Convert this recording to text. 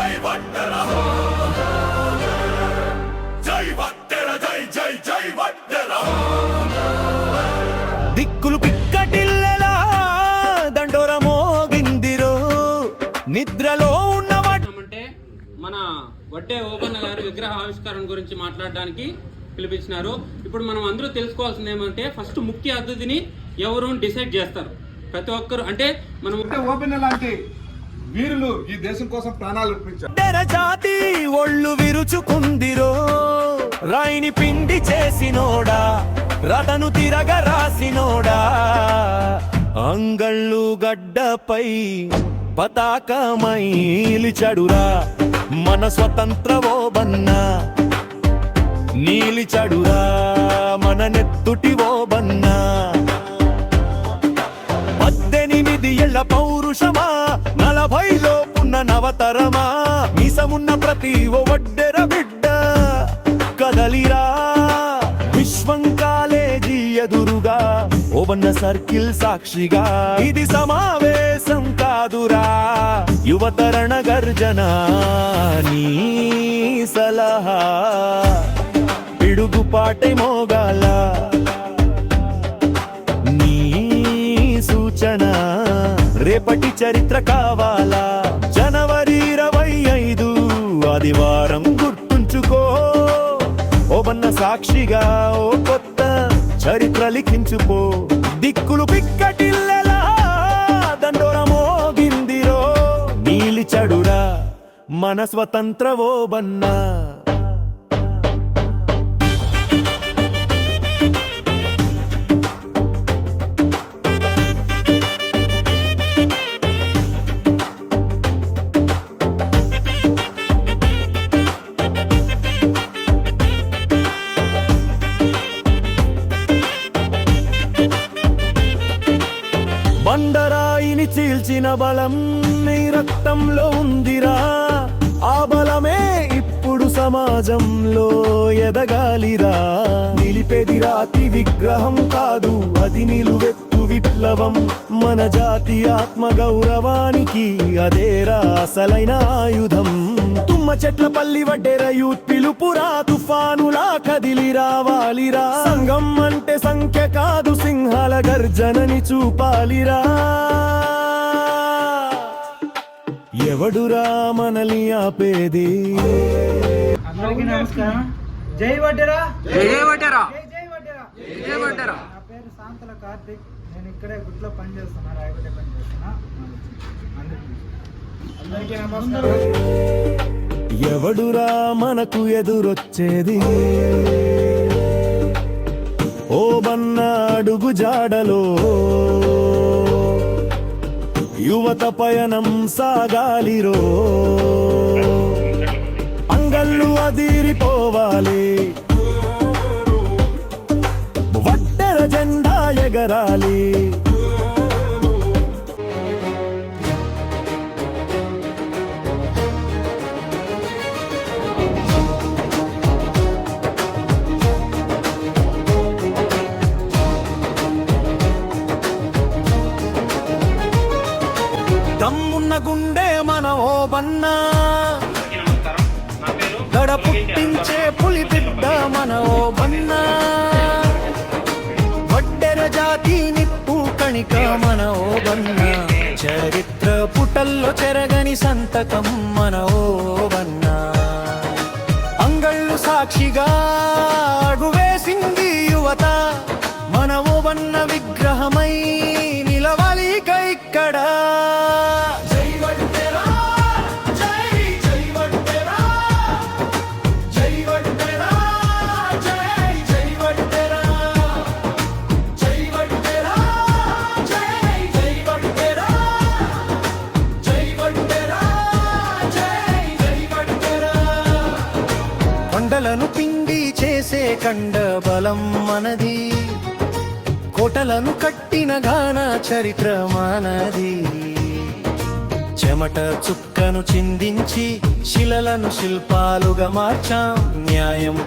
జై వడ్డెర జై వడ్డెర జై జై జై వడ్డెర దిక్కులు పిక్కటిల్లెలా దండోర మోగిందిరో? నిద్రలో ఉన్నవాడు అంటే మన వడ్డే ఓబన్న గారు విగ్రహ ఆవిష్కరణ గురించి మాట్లాడడానికి పిలిపించినారు. ఇప్పుడు మనం అందరూ తెలుసుకోవాల్సింది ఏమంటే ఫస్ట్ ముఖ్య అతిథిని ఎవరు డిసైడ్ చేస్తారు? ప్రతి ఒక్కరు అంటే మనం అంటే ఓపెన్ లాంటి వీరులు ఈ దేశం కోసం ప్రాణాలు అర్పించారు. జాతి ఒళ్ళు విరుచుకుందిరో. రాయిని పిండి చేసినోడా. రథను తిరగ రాసినోడా. అంగళ్ళు గడ్డపై పతాకమైలిచడురా మన స్వతంత్ర ఓబన్నా నీలిచడురా. మన నెత్తుటి ఓబన్నా పద్దెనిమిది ఏళ్ళ పౌరుషమా. నలభైలో ఉన్న నవతరమా? మీసమున్న ప్రతి ఒడ్డెర బిడ్డ. కదలిరా. విశ్వం కాలేజీ ఎదురుగా. ఓవన్న సర్కిల్ సాక్షిగా. ఇది సమావేశం కాదురా. యువతరణ గర్జన నీ సలహా. పిడుగుపాటై మోగాలా చరిత్ర కావాలా? జనవరి ఇరవై ఐదు ఆదివారం గుర్తుంచుకో. ఓ బన్న సాక్షిగా ఓ కొత్త చరిత్ర లిఖించుకో. దిక్కులు పిక్కటిల్లెలా దండోర మోగిందిరో. నీలి చడురా మన స్వతంత్ర ఓబన్నా చీల్చిన బలం నీ రక్తంలో ఉందిరా. ఆ బలమే ఇప్పుడు సమాజంలో ఎదగాలిరా. నిలిపేది రాతి విగ్రహం కాదు అది నిలువెత్తు విప్లవం. మన జాతి ఆత్మ గౌరవానికి అదేరా అసలైన ఆయుధం. తుమ్మ చెట్ల పల్లి వడ్డెర యూత్ పిలుపురా తుఫానులా కదిలి రావాలిరా సంఘం అంటే సంఖ్య కాదు గర్జనని చూపాలిరా. ఎవడురా మనల్ని ఆపేది? అందరికీ నమస్కారం. జై వడ్డెరా. జై వడ్డెరా. జై జై వడ్డెరా. జై వడ్డెరా. నా పేరు సాంతల కార్తిక్. నేను ఇక్కడే గుట్లో పని చేస్తున్నా పని చేస్తున్నా. అందరికీ నమస్కారం. ఎవడురా మనకు ఎదురొచ్చేది? ఓ బన్న అడుగు జాడలో యువత పయనం సాగాలిరో. అంగళ్ళు అదిరిపోవాలి. ఇక్కడ పుట్టించే పులి బిడ్డ మన ఓ బన్నా? వడ్డెర జాతి నిప్పు కణిక మన ఓ బన్నా? చరిత్ర పుటల్లో చెరగని సంతకం మన ఓ బన్నా? అంగళ్ళు సాక్షిగా అడువేసింది యువత మన ఓ బన్న విగ్రహమై కొండలను పిండి చేసే కండ బలం మనది. కోటలను కట్టిన గాన చరిత్ర మనది. చెమట చుక్కను చిందించి శిలలను శిల్పాలుగా మార్చాం. న్యాయం